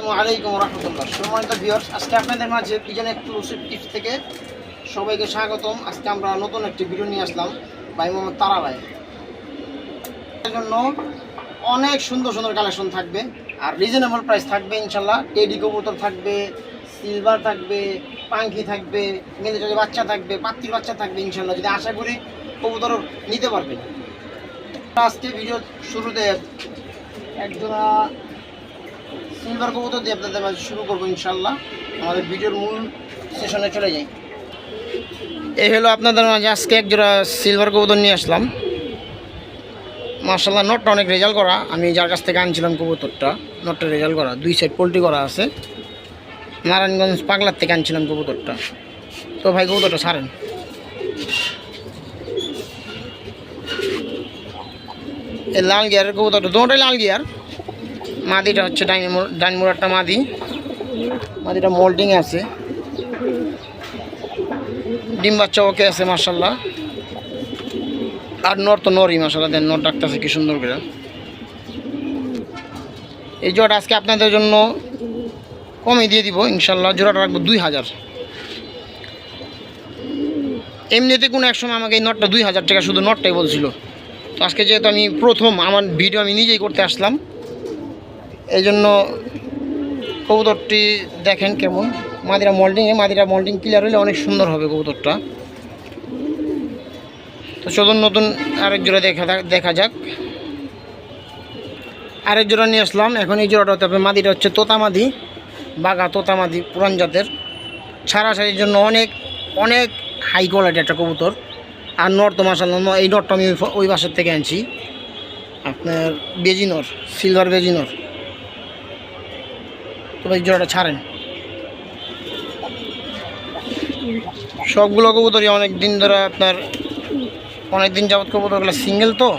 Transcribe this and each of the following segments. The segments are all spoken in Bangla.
আসসালামু আলাইকুম রহমতুল্লাহ। সম্মানিত ভিউয়ার্স আজকে আপনাদের মাঝে পিজন এক্সক্লুসিভ টিপস থেকে সবাইকে স্বাগতম। আজকে আমরা নতুন একটি ভিডিও নিয়ে আসলাম ভাই মোহাম্মদ তারা ভাই। জন্য অনেক সুন্দর সুন্দর কালেকশন থাকবে আর রিজনেবল প্রাইস থাকবে ইনশাল্লাহ টেডি কবুতর থাকবে সিলভার থাকবে, পাঙ্খি থাকবে মেয়েদের বাচ্চা থাকবে, পাত্রির বাচ্চা থাকবে ইনশাল্লাহ যদি আশা করি কবুতর নিতে পারবেন। আজকে ভিডিও শুরুতে একজোড়া সিলভার কবুতর দিয়ে আপনাদের মাঝে শুরু করব ইনশাল্লাহ। আমাদের ভিডিওর মূল সেশনে চলে যাই। এই হলো আপনাদের মাঝে আজকে এক জোড়া সিলভার কবুতর নিয়ে আসলাম। মার্শাল্লাহ নটটা অনেক রেজাল্ট করা। আমি যার কাছ থেকে আনছিলাম কবুতরটা নটটা রেজাল্ট করা। দুই সাইড পোলট্রি করা আছে। নারায়ণগঞ্জ পাগলার থেকে আনছিলাম কবুতরটা। তো ভাই, কবুতরটা সারেন এই লাল গিয়ারের কবুতরটা, দুটোই লাল গিয়ার মাদিটা হচ্ছে ডাইন ডাইনমুরারটা মাদি। মাদিটা মোল্ডিং আছে। ডিম বাচ্চা ওকে আছে মার্শাল্লাহ আর নর তো নরই মার্শাল্লাহ দেন, নর ডাকতেছে, কি সুন্দর করে। এই জোড়াটা আজকে আপনাদের জন্য কমে দিয়ে দিব ইনশাল্লাহ জোড়াটা রাখব দুই হাজার। এমনিতে কোনো এক সময় আমাকে এই নটটা দুই হাজার টাকা শুধু নটটাই বলছিল। তো আজকে যেহেতু আমি প্রথম, আমার ভিডিও আমি নিজেই করতে আসলাম। এই জন্য কবুতরটি দেখেন কেমন। মাদিরা মল্ডিংয়ে মাদিরা মল্ডিং ক্লিয়ার হলে অনেক সুন্দর হবে কবুতরটা। তো চলুন নতুন আরেক জোড়া দেখা দেখা যাক। আরেক জোড়া নিয়ে আসলাম। এখন এই জোড়াটা হতে হবে, মাদিটা হচ্ছে তোতামাদি, বাঘা তোতামাদি, পুরান জাতের। ছাড়াছাড়ির জন্য অনেক অনেক হাই কোয়ালিটি একটা কবুতর। আর নর তো মাসাল এই নরটা আমি ওই বাসার থেকে আনছি। আপনার বেজিনর সিলভার বেজিনর তো ভাই জোড়াটা ছাড়েন। সবগুলো কবুতরই অনেক দিন ধরে আপনার অনেক দিন যাবত কবুতরগুলো সিঙ্গেল তো,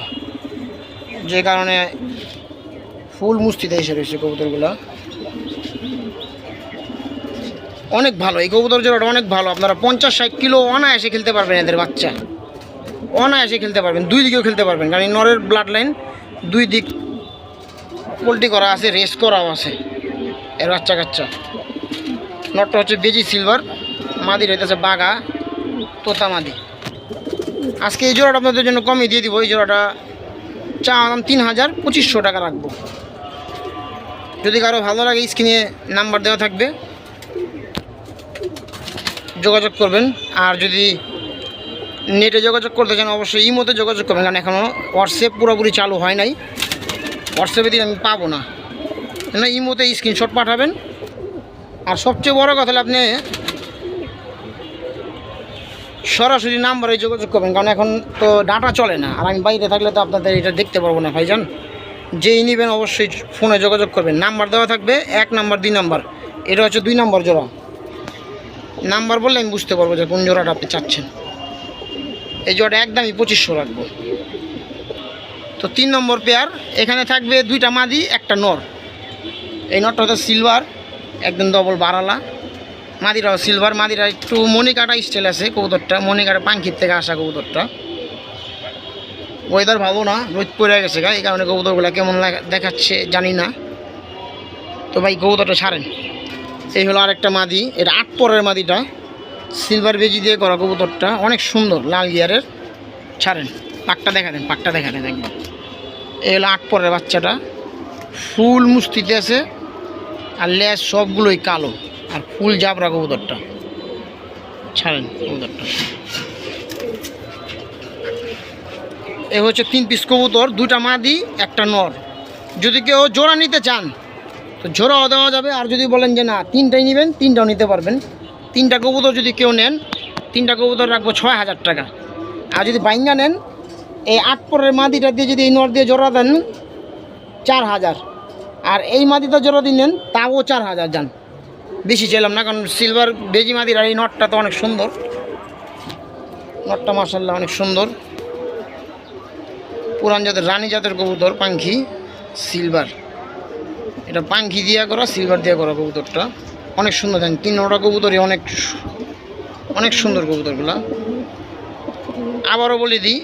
যে কারণে ফুল মুস্তিতে এসে রয়েছে কবুতরগুলো। অনেক ভালো, এই কবুতর জোড়াটা অনেক ভালো, আপনারা পঞ্চাশ ষাট কিলো অনায়াসে খেলতে পারবেন এদের বাচ্চা। অনায়াসে খেলতে পারবেন, দুই দিকেও খেলতে পারবেন, কারণ নরের ব্লাড লাইন দুই দিক পোল্ট্রি করা আছে রেস করাও আছে। এর বাচ্চা কাচ্চা। নটটা হচ্ছে বেজি সিলভার মাদি রয়েছে বাঘা তোতা মাদি আজকে এই জোড়াটা আপনাদের জন্য কমই দিয়ে দিব, এই জোড়াটা চা দাম তিন হাজার পঁচিশশো টাকা রাখব। যদি কারও ভালো লাগে স্ক্রিনে নাম্বার দেওয়া থাকবে, যোগাযোগ করবেন। আর যদি নেটে যোগাযোগ করতে চান, অবশ্যই ইমোতে যোগাযোগ করবেন, কারণ এখনও হোয়াটসঅ্যাপ পুরোপুরি চালু হয় নাই। হোয়াটসঅ্যাপে দিয়ে আমি পাবো না। না, ইমোতে স্ক্রিনশট পাঠাবেন। আর সবচেয়ে বড় কথা হলো আপনি সরাসরি নাম্বারে যোগাযোগ করবেন, কারণ এখন তো ডাটা চলে না। আর আমি বাইরে থাকলে তো আপনাদের এটা দেখতে পারব না, ভাইজান। যেই নেবেন অবশ্যই ফোনে যোগাযোগ করবেন। নাম্বার দেওয়া থাকবে, এক নাম্বার, দুই নাম্বার। এটা হচ্ছে দুই নাম্বার জোড়া। নাম্বার বললে আমি বুঝতে পারব যে কোন জোড়াটা আপনি চাচ্ছেন। এই জোড়াটা একদমই পঁচিশশো রাখব। তো তিন নম্বর পেয়ার এখানে থাকবে দুইটা মাদি, একটা নর। এই নটটা হচ্ছে সিলভার একদম ডবল বারালা। মাদিরাও সিলভার মাদিরা একটু মনিকাটা স্টাইল আছে কবুতরটা মনিকাটা পাঙ্কির থেকে আসা কবুতরটা। ওয়েদার ভালো না, রোদ পড়ে গেছে গা, এই কারণে কবুতরগুলো কেমন দেখাচ্ছে জানি না। তো ভাই, কবুতরটা ছাড়েন। এই হলো আরেকটা মাদি, এটা আট পরের মাদিটা। সিলভার বেজি দিয়ে করা কবুতরটা, অনেক সুন্দর, লাল গিয়ারের। ছাড়েন, পাকটা দেখা দেন, পাকটা দেখা দেন একবার। এই হলো আট পরের বাচ্চাটা। ফুল মুস্তিতে আছে আর লেজ সবগুলোই কালো। আর ফুল জাবরা কবুতরটা। ছাড়েন কবুতরটা। এ হচ্ছে তিন পিস কবুতর দুটা মাদি, একটা নর। যদি কেউ জোড়া নিতে চান, তো জোড়াও দেওয়া যাবে। আর যদি বলেন যে না, তিনটাই নেবেন, তিনটাও নিতে পারবেন। তিনটা কবুতর যদি কেউ নেন, তিনটা কবুতর রাখব ছয় হাজার টাকা। আর যদি বাইঙ্গা নেন, এই আট পরের মাদিটা দিয়ে যদি এই নর দিয়ে জোড়া দেন, চার হাজার। আর এই মাদিটা দিয়ে নেন তাও চার হাজার যান। বেশি চাইলাম না, কারণ সিলভার বেজি মাদির আর এই নটটা তো অনেক সুন্দর। নটটা মার্শাল্লাহ অনেক সুন্দর। পুরান জাতের, রানী জাতের কবুতর, পাঙ্খি সিলভার এটা পাঙ্খি দিয়া করা সিলভার দিয়া করা কবুতরটা। অনেক সুন্দর জানি তিন নটা কবুতরই অনেক অনেক সুন্দর কবুতরগুলা। আবারও বলে দিই,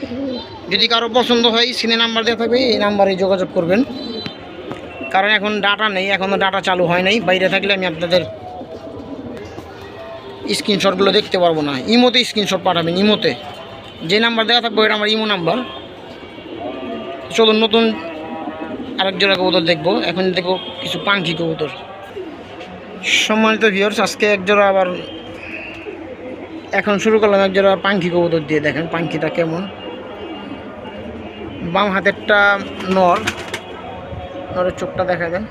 যদি কারও পছন্দ হয় সিনে নাম্বার দেওয়া থাকবে, এই নাম্বারে যোগাযোগ করবেন। কারণ এখন ডাটা নেই এখনও ডাটা চালু হয় নাই। বাইরে থাকলে আমি আপনাদের স্ক্রিনশটগুলো দেখতে পারব না। ইমোতে স্ক্রিনশট পাঠাবেন, ইমোতে। যে নাম্বার দেওয়া থাকবে ওটা আমার ইমো নাম্বার চলুন, নতুন আরেক জোড়া কবুতর দেখব। এখন দেখব কিছু পাঙ্খি কবুতর। সম্মানিত ভিউয়ার্স আজকে এক জোড়া আবার এখন শুরু করলাম এক জোড়া পাঙ্খি কবুতর দিয়ে। দেখেন পাঙ্খিটা কেমন। বাম হাতেরটা নর। নরের চোখটা দেখা দেন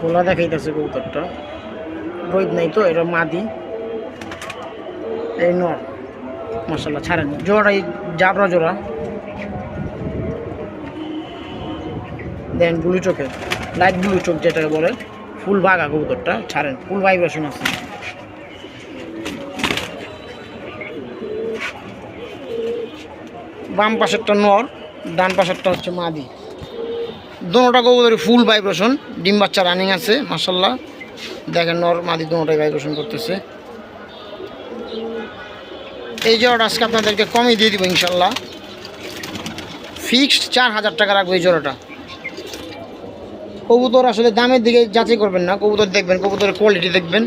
গোলা দেখাইতেছে কবুতরটা। রোদ নাই তো এটা মাদি। এই নর। মশলা ছাড়েন। জোড়া এই জাবরা জোড়া। দেন ব্লু চোখে। লাইট ব্লু চোখ যেটাকে বলে, ফুল বাঘা কবুতরটা। ছাড়েন, ফুল ভাইব্রেশন আছে। বাম পাশেরটা নর, ডান পাশেরটা হচ্ছে মাদি। দোনোটা কবুতরই ফুল ভাইব্রেশন ডিম বাচ্চা রানিং আছে মাসাল্লাহ দেখেন নর, মাদি দোনোটাই ভাইব্রেশন করতেছে। এই জোড়াটা আজকে আপনাদেরকে কমই দিয়ে দিব ইনশাল্লাহ ফিক্সড চার হাজার টাকা রাখব এই জোড়াটা। কবুতর আসলে দামের দিকে যাচাই করবেন না, কবুতর দেখবেন, কবুতরের কোয়ালিটি দেখবেন।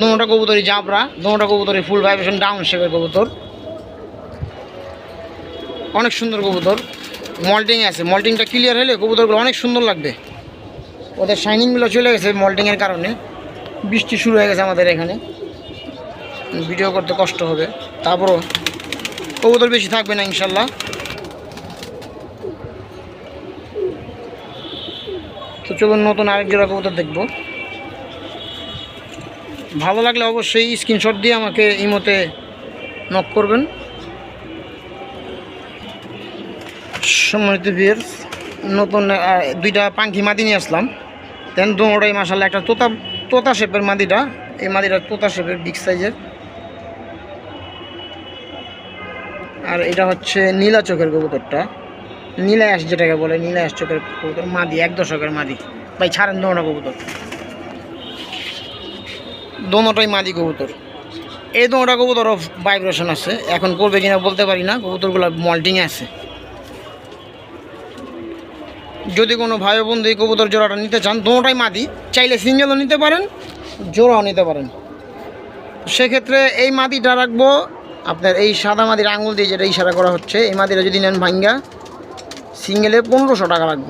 দোনোটা কবুতরই জাবরা দোনোটা কবুতরই ফুল ভাইব্রেশন ডাউন শেপের কবুতর। অনেক সুন্দর কবুতর। মল্টিং আছে। মল্টিংটা ক্লিয়ার হলে কবুতরগুলো অনেক সুন্দর লাগবে। ওদের শাইনিংগুলো চলে গেছে মল্টিংয়ের কারণে। বৃষ্টি শুরু হয়ে গেছে আমাদের এখানে। ভিডিও করতে কষ্ট হবে। তারপরও কবুতর বেশি থাকবে না, ইনশাল্লাহ। তো চলুন নতুন আরেক জোড়া কবুতর দেখব। ভালো লাগলে অবশ্যই স্ক্রিনশট দিয়ে আমাকে ইমোতে নক করবেন। সম্মানিত বিয়ের নতুন দুইটা পাঙ্খি মাদি নিয়ে আসলাম। দেন দোনোটাই মাসাল্লাহ একটা তোতা তোতা শেপের মাদিটা। এই মাদিটা তোতা শেপের বিগ সাইজের আর এটা হচ্ছে নীলা চোখের কবুতরটা। নীলা অ্যাশ যেটাকে বলে নীলা অ্যাশ চোখের কবুতর মাদি, এক দশকের মাদি। ভাই, ছাড়েন দোনোটা কবুতর। দোনোটাই মাদি কবুতর। এই দোনোটা কবুতর ভাইব্রেশন আছে। এখন করবে কিনা বলতে পারি না। কবুতরগুলো মল্টিংয়ে আছে। যদি কোনো ভাই বন্ধু এই কবুতর জোড়াটা নিতে চান দোনোটাই মাদি, চাইলে সিঙ্গেলও নিতে পারেন, জোড়াও নিতে পারেন। সেক্ষেত্রে এই মাদিটা রাখব আপনার এই সাদা মাদির আঙুল দিয়ে যেটা ইশারা করা হচ্ছে, এই মাদিটা যদি নেন ভাঙ্গা, সিঙ্গেলে পনেরোশো টাকা রাখব।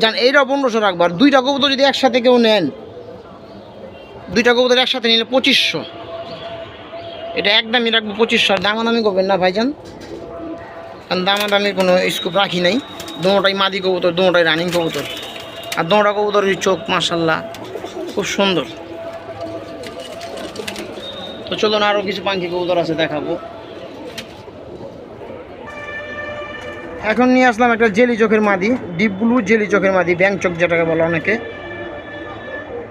জান, এইটাও পনেরোশো রাখব, আর দুইটা কবুতর যদি একসাথে কেউ নেন, দুইটা কবুতর একসাথে নিলে পঁচিশশো। এটা একদমই রাখব পঁচিশশো, আর দামাদামি করবেন না ভাইজান। কারণ দামাদামির কোনো স্কোপ রাখি নাই। দোনোটাই মাদি কবুতর দোনোটাই রানিং কবুতর। আর দোনোটা কবুতরের চোখ মাসাল্লাহ খুব সুন্দর। তো চলুন আরও কিছু পাখি কবুতর আছে দেখাবো। এখন নিয়ে আসলাম একটা জেলি চোখের মাদি ডিপ ব্লু জেলি চোখের মাদি ব্যাং চোখ যেটাকে বলে অনেকে।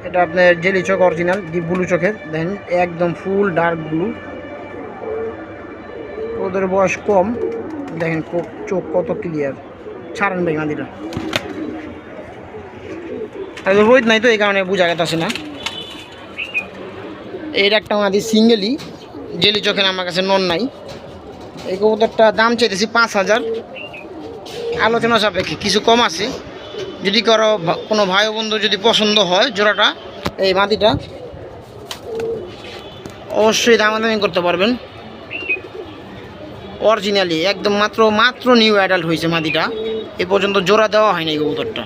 এটা আপনার জেলি চোখ অরিজিনাল ডিপ ব্লু চোখের। দেখেন, একদম ফুল ডার্ক ব্লু ওদের বয়স কম। দেখেন চোখ কত ক্লিয়ার ছাড়েন ভাই মাদিটা। আর রোদ নাই তো, এই কারণে বোঝা গেছে না। এর একটা মাদি সিঙ্গেলি জেলি চোখে আমার কাছে নন নাই। এই কবুতরটা দাম চাইতেছি পাঁচ হাজার। আলোচনা সাপেক্ষে কিছু কম আছে। যদি কারও কোনো ভাই বন্ধু যদি পছন্দ হয় জোড়াটা, এই মাদিটা, অবশ্যই দামাদামি করতে পারবেন। অরিজিনালি, একদম মাত্র মাত্র নিউ অ্যাডাল্ট হয়েছে মাদিটা। এ পর্যন্ত জোড়া দেওয়া হয়নি কবুতরটা।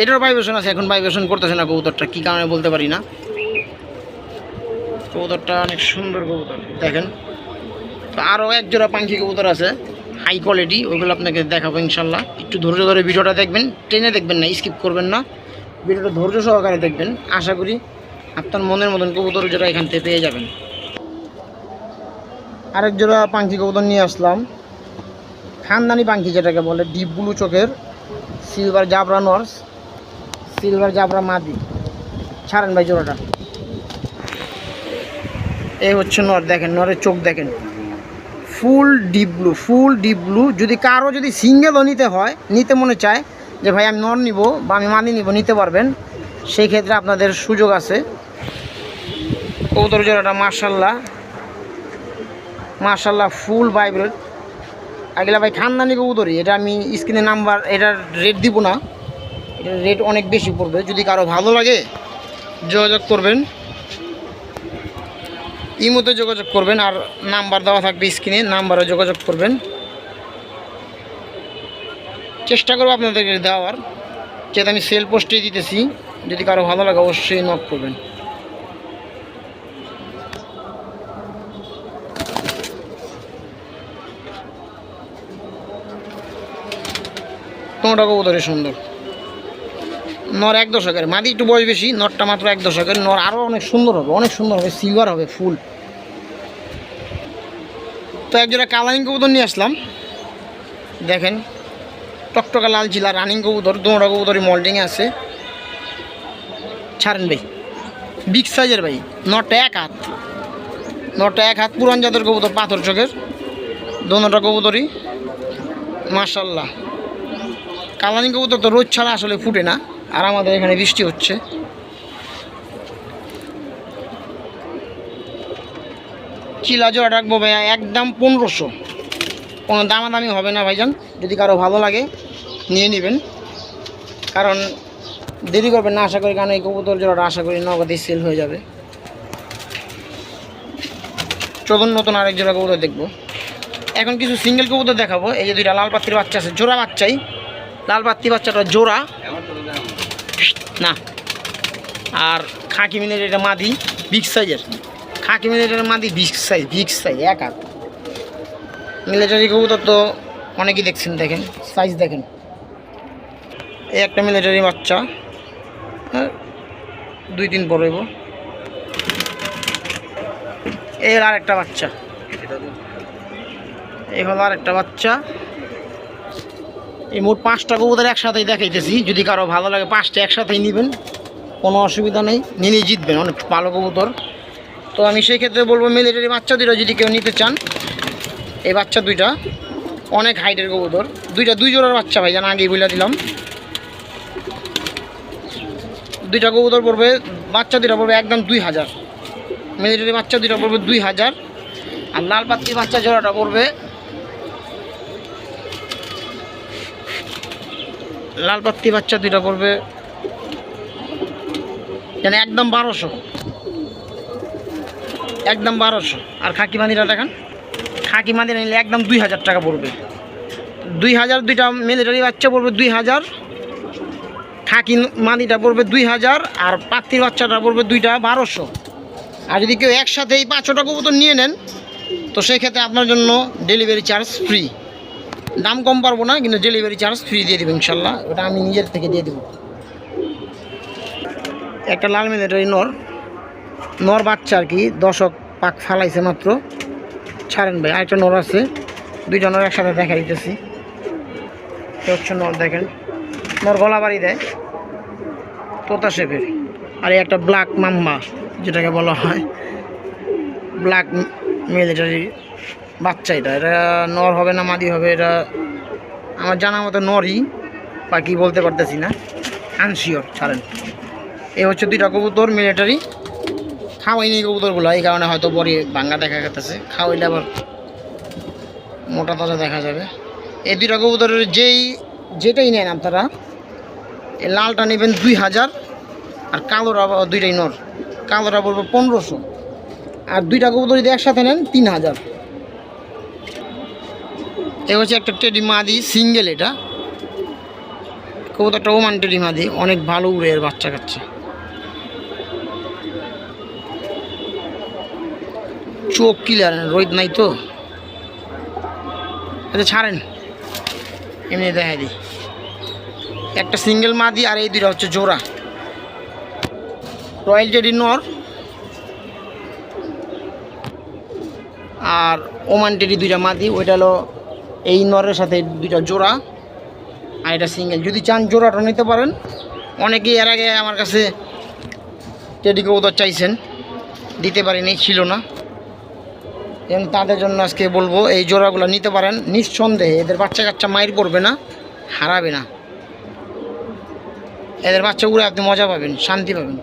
এটার ভাইব্রেশন আছে, এখন ভাইব্রেশন করতেছে না কবুতরটা, কী কারণে বলতে পারি না। কবুতরটা অনেক সুন্দর কবুতর, দেখেন। তো আরও এক জোড়া পাঙ্খি কবুতর আছে হাই কোয়ালিটি ওইগুলো আপনাকে দেখাবো ইনশাল্লাহ। একটু ধৈর্য ধরে ভিডিওটা দেখবেন ট্রেনে দেখবেন না স্কিপ করবেন না। ভিডিওটা ধৈর্য সহকারে দেখবেন, আশা করি আপনার মনের মতন কবুতর জোড়া এখান থেকে পেয়ে যাবেন। আরেক জোড়া পাখি কবুতর নিয়ে আসলাম। খানদানি পাখি যেটাকে বলে ডিপ ব্লু চোখের সিলভার জাবরা নর্স সিলভার জাবরা মাদি। ছাড়েন ভাই জোড়াটা। এই হচ্ছে নর, দেখেন, নরের চোখ দেখেন। Full deep blue full deep blue যদি কারও যদি সিঙ্গেলও নিতে হয়, নিতে মনে চায় যে ভাই আমি নর নিব বা আমি মাদি নিব, নিতে পারবেন। সেই ক্ষেত্রে আপনাদের সুযোগ আছে। কবুতর জোড়াটা মার্শাল্লাহ মার্শাল্লাহ ফুল ভাইব্রেট আগলা ভাই খানদানি কবুতরি এটা আমি স্ক্রিনে নাম্বার এটার রেট দিব না। এটার রেট অনেক বেশি পড়বে, যদি কারও ভালো লাগে, যোগাযোগ করবেন। ইমোতে যোগাযোগ করবেন, আর নাম্বার দেওয়া থাকবে স্ক্রিনে নাম্বারে যোগাযোগ করবেন। চেষ্টা করব আপনাদেরকে দেওয়ার। যেহেতু আমি সেল পোস্টে দিতেছি, যদি কারও ভালো লাগে, অবশ্যই নক করবেন। তোমাটা কবুতরে সুন্দর। নর এক দশকের। মাদি একটু বয়স বেশি, নরটা মাত্র এক দশকের। নর আরও অনেক সুন্দর হবে, অনেক সুন্দর হবে সিলভার হবে, ফুল। তো একজোড়া কালারিং কবুতর নিয়ে আসলাম। দেখেন, টকটকা লাল জিলা রানিং কবুতর দোমরা কবুতরই মল্টিংয়ে আছে। ছাড়েন ভাই। বিগ সাইজের ভাই নটা এক হাত। নটা এক হাত, পুরান জাতের কবুতর, পাথর চোখের। দোনোটা কবুতরই। মার্শাল্লাহ কালারিং কবুতর তো রোদ ছাড়া আসলে ফুটে না, আর আমাদের এখানে বৃষ্টি হচ্ছে। চিলা জোড়া রাখব ভাইয়া, একদম পনেরোশো। কোনো দামাদামি হবে না ভাইজান, যদি কারও ভালো লাগে, নিয়ে নেবেন। কারণ দেরি করবেন না, আশা করি, কারণ এই কবুতর জোড়াটা আশা করি নগদে সেল হয়ে যাবে। চলুন নতুন আরেক জোড়া কবুতর দেখব। এখন কিছু সিঙ্গেল কবুতর দেখাবো, এই যে দুইটা লাল পাত্রির বাচ্চা আছে, জোড়া বাচ্চাই। লাল পাত্রি বাচ্চাটা জোড়া। না। আর খাঁকি মিনের এটা মাদি বিগ সাইজের খাঁকি মিনের এটা মাদি বিগ সাইজ বিগ সাইজ এক হাত। মিলিটারি কবুতর তো অনেকেই দেখছেন দেখেন সাইজ দেখেন। এই একটা মিলিটারি বাচ্চা। হ্যাঁ, দুই দিন পর হইব। এর আর একটা বাচ্চা। এই হলো আর একটা বাচ্চা। এই মোট পাঁচটা কবুতর একসাথেই দেখাইতেছি। যদি কারও ভালো লাগে, পাঁচটা একসাথেই নেবেন। কোনো অসুবিধা নেই। নিলেই জিতবেন, অনেক ভালো কবুতর। তো আমি সেই ক্ষেত্রে বলব মিলিটারি বাচ্চা দুটো যদি কেউ নিতে চান, এই বাচ্চা দুইটা অনেক হাইটের কবুতর। দুইটা দুই জোড়ার বাচ্চা ভাই জানা আগেই বলে দিলাম। দুইটা কবুতর পড়বে, বাচ্চা দুইটা পড়বে একদম দুই হাজার। মিলিটারি বাচ্চা দুইটা পড়বে দুই হাজার। আর লাল পাত্রি বাচ্চা জোড়াটা পড়বে লাল পাত্রি বাচ্চা দুইটা পড়বে। যেন একদম বারোশো। একদম বারোশো। আর খাকি মাদিরা দেখেন, খাকি মাদিরা নিলে একদম দুই হাজার টাকা পড়বে। দুই হাজার দুইটা মিলিটারি বাচ্চা পড়বে দুই হাজার, খাকি মাদিটা পড়বে দুই হাজার, আর পাত্রির বাচ্চাটা পড়বে দুইটা বারোশো। আর যদি কেউ একসাথে এই পাঁচশোটা কবুতর নিয়ে নেন, তো সেই ক্ষেত্রে আপনার জন্য ডেলিভারি চার্জ ফ্রি দাম কম পারব না, কিন্তু ডেলিভারি চার্জ ফ্রি দিয়ে দেবো ইনশাল্লাহ। ওটা আমি নিজের থেকে দিয়ে দেবো। একটা লাল মিলিটারি নর। নর বাচ্চা আর কি, দশক পাক ফালাইছে মাত্র। ছাড়েন ভাই, আরেকটা নর আছে। দুইটা নর একসাথে দেখা দিতেছি। হচ্ছে নর, দেখেন। নর গলা বাড়ি দেয়। তোতা শেপের। আর একটা ব্ল্যাক মাম্মা, যেটাকে বলা হয়। ব্ল্যাক মিলিটারি বাচ্চা এটা এটা নর হবে না মাদি হবে, এটা আমার জানা মতো নরই, বাকি বলতে পারতেছি না। আনশিওর ছাড়েন। এই হচ্ছে দুইটা কবুতর মিলিটারি খাওয়াইনি কবুতরগুলো, এই কারণে হয়তো বড়ি ভাঙ্গা দেখা গেতেছে। খাওয়াইলে আবার মোটা তাজা দেখা যাবে। এই দুইটা কবুতরের যেই, যেটাই নেন আপনারা এই লালটা নেবেন দুই হাজার, আর কালোরা দুইটাই নর। কালোরা পড়বে পনেরোশো। আর দুইটা কবুতর যদি একসাথে নেন, তিন হাজার। এ হচ্ছে একটা টেডি মাদি, সিঙ্গেল এটা। কবুতরটা ওমান টেডি মাদি, অনেক ভালো উড়ে এর বাচ্চা কাচ্চা। চোখ ক্লিয়ার রোদ নাই তো? আচ্ছা ছাড়েন। এমনি দেখা দিই। একটা সিঙ্গেল মাদি আর এই দুইটা হচ্ছে জোড়া। রয়্যাল টেডি নর। আর ওমান টেডি দুইটা মাদি, ওইটা হলো এই নরের সাথে দুইটা জোড়া আর এটা সিঙ্গেল। যদি চান জোড়াটা নিতে পারেন। অনেকেই এর আগে আমার কাছে টেডি কবুতর চাইছেন। দিতে পারিনি, ছিল না। এবং তাদের জন্য আজকে বলব, এই জোড়াগুলো নিতে পারেন। নিঃসন্দেহে এদের বাচ্চা কাচ্চা মায়ের পড়বে না, হারাবে না। এদের বাচ্চা উড়ে আপনি মজা পাবেন, শান্তি পাবেন।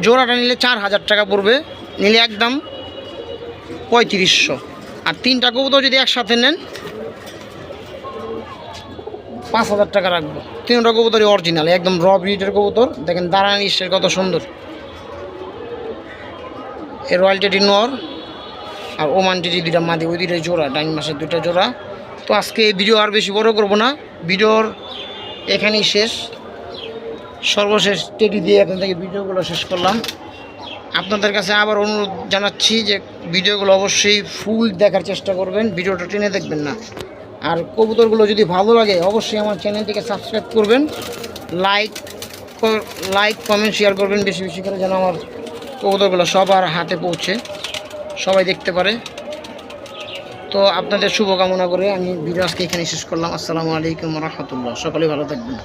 জোড়াটা নিলে চার হাজার টাকা পড়বে, নিলে একদম পঁয়ত্রিশশো। আর তিনটা কবুতর যদি একসাথে নেন, পাঁচ হাজার টাকা রাখব। তিনটা কবুতরই অরিজিনাল একদম র ব্রিডের কবুতর। দেখেন দাঁড়ান ইসের কত সুন্দর। এ রয়্যাল টেডি নর আর ওমান টেডি দুইটা মাদি, ওই দুইটা জোড়া, ডাইন মাসের দুইটা জোড়া। তো আজকে এই ভিডিও আর বেশি বড় করব না। ভিডিওর এখানেই শেষ। সর্বশেষ টেডি দিয়ে এখান থেকে ভিডিওগুলো শেষ করলাম। আপনাদের কাছে আবার অনুরোধ জানাচ্ছি যে ভিডিওগুলো অবশ্যই ফুল দেখার চেষ্টা করবেন, ভিডিওটা টেনে দেখবেন না। আর কবুতরগুলো যদি ভালো লাগে, অবশ্যই আমার চ্যানেলটিকে সাবস্ক্রাইব করবেন, লাইক লাইক, কমেন্ট, শেয়ার করবেন বেশি বেশি করে যেন আমার কবুতরগুলো সবার হাতে পৌঁছে, সবাই দেখতে পারে। তো আপনাদের শুভকামনা করে আমি ভিডিও আজকে এখানে শেষ করলাম। আসসালামু আলাইকুম রহমতুল্লাহ। সকলে ভালো থাকবেন।